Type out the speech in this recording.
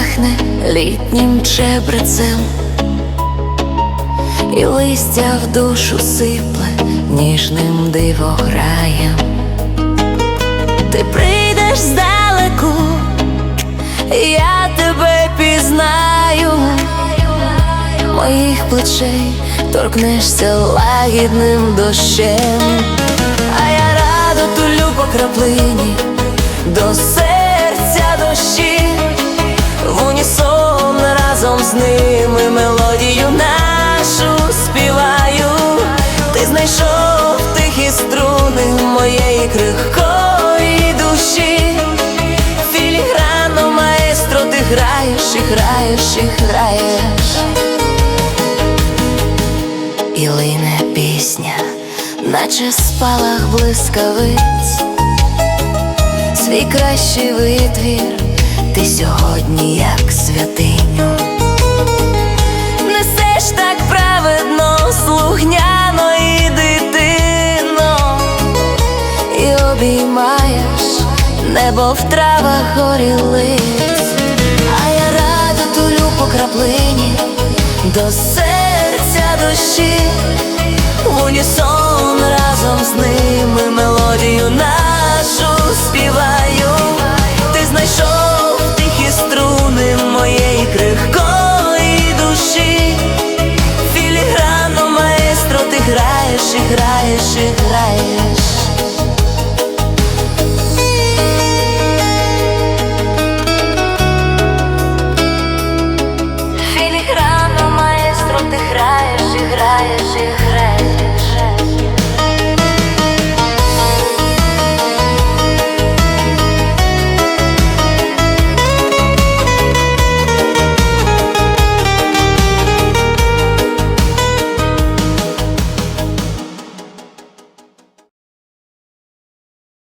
пахне літнім чебрецем, і листя в душу сипле ніжним дивограєм. Ти прийдеш здалеку, я тебе пізнаю, моїх плечей торкнешся лагідним дощем, а я радо тулю по краплині з ними мелодію нашу співаю. Ти знайшов тихі струни моєї крихкої душі. Філігранно, маестро, ти граєш і граєш і граєш. І лине пісня, наче спалах блискавиць, свій кращий витвір, ти сьогодні як святиню. обіймаєш, небо в травах горіли, а я радо тулю по краплині до серця душі, унісон разом з ними мелодію на.